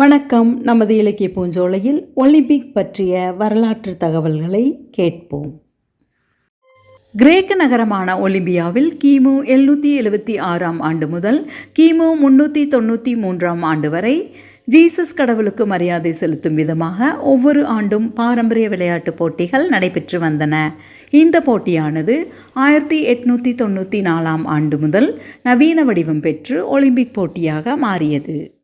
வணக்கம். நமது இலக்கிய பூஞ்சோலையில் ஒலிம்பிக் பற்றிய வரலாற்று தகவல்களை கேட்போம். கிரேக்க நகரமான ஒலிம்பியாவில் கிமு எழுநூற்றி எழுபத்தி ஆறாம் ஆண்டு முதல் கிமு முன்னூற்றி தொண்ணூற்றி மூன்றாம் ஆண்டு வரை ஜீசஸ் கடவுளுக்கு மரியாதை செலுத்தும் விதமாக ஒவ்வொரு ஆண்டும் பாரம்பரிய விளையாட்டுப் போட்டிகள் நடைபெற்று வந்தன. இந்த போட்டியானது ஆயிரத்தி எட்நூற்றி தொண்ணூற்றி நாலாம் ஆண்டு முதல் நவீன வடிவம் பெற்று ஒலிம்பிக் போட்டியாக மாறியது.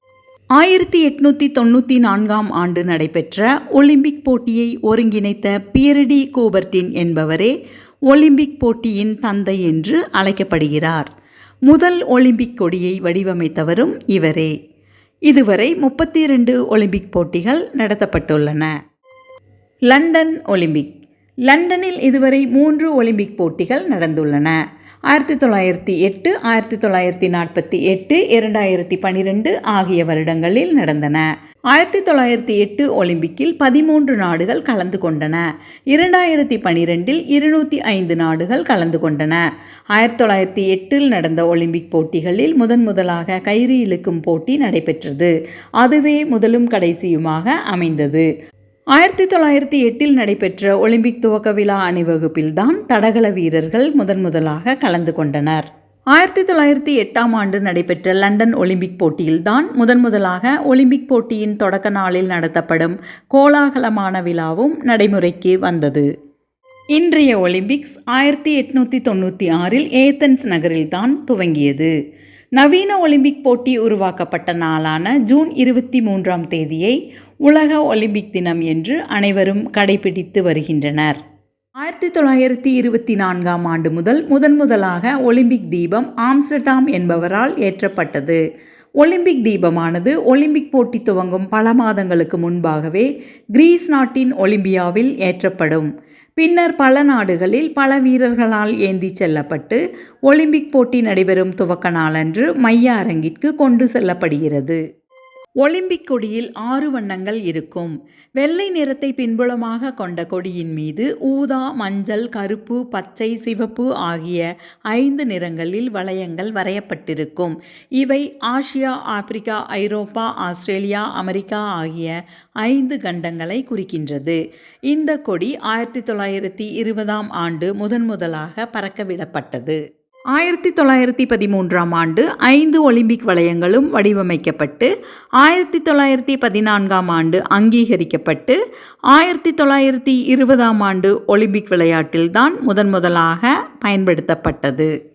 ஆயிரத்தி எட்நூற்றி தொண்ணூற்றி நான்காம் ஆண்டு நடைபெற்ற ஒலிம்பிக் போட்டியை ஒருங்கிணைத்த பியர்டி கூபர்டின் என்பவரே ஒலிம்பிக் போட்டியின் தந்தை என்று அழைக்கப்படுகிறார். முதல் ஒலிம்பிக் கொடியை வடிவமைத்தவரும் இவரே. இதுவரை முப்பத்தி ரெண்டு ஒலிம்பிக் போட்டிகள் நடத்தப்பட்டுள்ளன. London Olympic. லண்டனில் இதுவரை மூன்று ஒலிம்பிக் போட்டிகள் நடந்துள்ளன. ஆயிரத்தி தொள்ளாயிரத்தி எட்டு ஆயிரத்தி தொள்ளாயிரத்தி நாற்பத்தி எட்டு இரண்டாயிரத்தி பனிரெண்டு ஆகிய வருடங்களில் நடந்தன. ஆயிரத்தி தொள்ளாயிரத்தி எட்டு ஒலிம்பிக்கில் பதிமூன்று நாடுகள் கலந்து கொண்டன. இரண்டாயிரத்தி பனிரெண்டில் இருநூற்றி ஐந்து நாடுகள் கலந்து கொண்டன. ஆயிரத்தி தொள்ளாயிரத்தி எட்டில் நடந்த ஒலிம்பிக் போட்டிகளில் முதன் முதலாக கயிறு இழுக்கும் போட்டி நடைபெற்றது. அதுவே முதலும் கடைசியுமாக அமைந்தது. ஆயிரத்தி தொள்ளாயிரத்தி எட்டில் நடைபெற்ற ஒலிம்பிக் துவக்க விழா அணிவகுப்பில்தான் தடகள வீரர்கள் முதன் முதலாக கலந்து கொண்டனர். ஆயிரத்தி தொள்ளாயிரத்தி எட்டாம் ஆண்டு நடைபெற்ற லண்டன் ஒலிம்பிக் போட்டியில்தான் முதன் முதலாக ஒலிம்பிக் போட்டியின் தொடக்க நாளில் நடத்தப்படும் கோலாகலமான விழாவும் நடைமுறைக்கு வந்தது. இன்றைய ஒலிம்பிக்ஸ் ஆயிரத்தி எட்நூற்றி தொண்ணூற்றி ஆறில் ஏத்தன்ஸ் நகரில்தான் துவங்கியது. நவீன ஒலிம்பிக் போட்டி உருவாக்கப்பட்ட நாளான ஜூன் இருபத்தி மூன்றாம் தேதியை உலக ஒலிம்பிக் தினம் என்று அனைவரும் கடைபிடித்து வருகின்றனர். ஆயிரத்தி தொள்ளாயிரத்தி இருபத்தி நான்காம் ஆண்டு முதல் முதன் முதலாக ஒலிம்பிக் தீபம் ஆம்ஸ்டர்டாம் என்பவரால் ஏற்றப்பட்டது. ஒலிம்பிக் தீபமானது ஒலிம்பிக் போட்டி துவங்கும் பல மாதங்களுக்கு முன்பாகவே கிரீஸ் நாட்டின் ஒலிம்பியாவில் ஏற்றப்படும். பின்னர் பல நாடுகளில் பல வீரர்களால் ஏந்தி செல்லப்பட்டு ஒலிம்பிக் போட்டி நடைபெறும் துவக்க நாளன்று மைய அரங்கிற்கு கொண்டு செல்லப்படுகிறது. ஒலிம்பிக் கொடியில் ஆறு வண்ணங்கள் இருக்கும். வெள்ளை நிறத்தை பின்புலமாக கொண்ட கொடியின் மீது ஊதா மஞ்சள் கருப்பு பச்சை சிவப்பு ஆகிய ஐந்து நிறங்களில் வளையங்கள் வரையப்பட்டிருக்கும். இவை ஆசியா ஆப்பிரிக்கா ஐரோப்பா ஆஸ்திரேலியா அமெரிக்கா ஆகிய ஐந்து கண்டங்களை குறிக்கின்றது. இந்த கொடி ஆயிரத்தி தொள்ளாயிரத்தி இருபதாம் ஆண்டு முதன் முதலாக பறக்கவிடப்பட்டது. ஆயிரத்தி தொள்ளாயிரத்தி பதிமூன்றாம் ஆண்டு ஐந்து ஒலிம்பிக் வளையங்களும் வடிவமைக்கப்பட்டு ஆயிரத்தி தொள்ளாயிரத்தி பதினான்காம் ஆண்டு அங்கீகரிக்கப்பட்டு ஆயிரத்தி தொள்ளாயிரத்தி இருபதாம் ஆண்டு ஒலிம்பிக் விளையாட்டில்தான் முதன் முதலாக பயன்படுத்தப்பட்டது.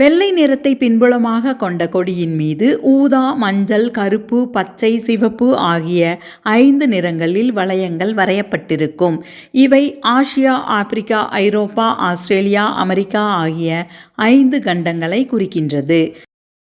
வெள்ளை நிறத்தை பின்புலமாக கொண்ட கொடியின் மீது ஊதா மஞ்சள் கருப்பு பச்சை சிவப்பு ஆகிய ஐந்து நிறங்களில் வளையங்கள் வரையப்பட்டிருக்கும். இவை ஆசியா ஆப்பிரிக்கா ஐரோப்பா ஆஸ்திரேலியா அமெரிக்கா ஆகிய ஐந்து கண்டங்களை குறிக்கின்றது.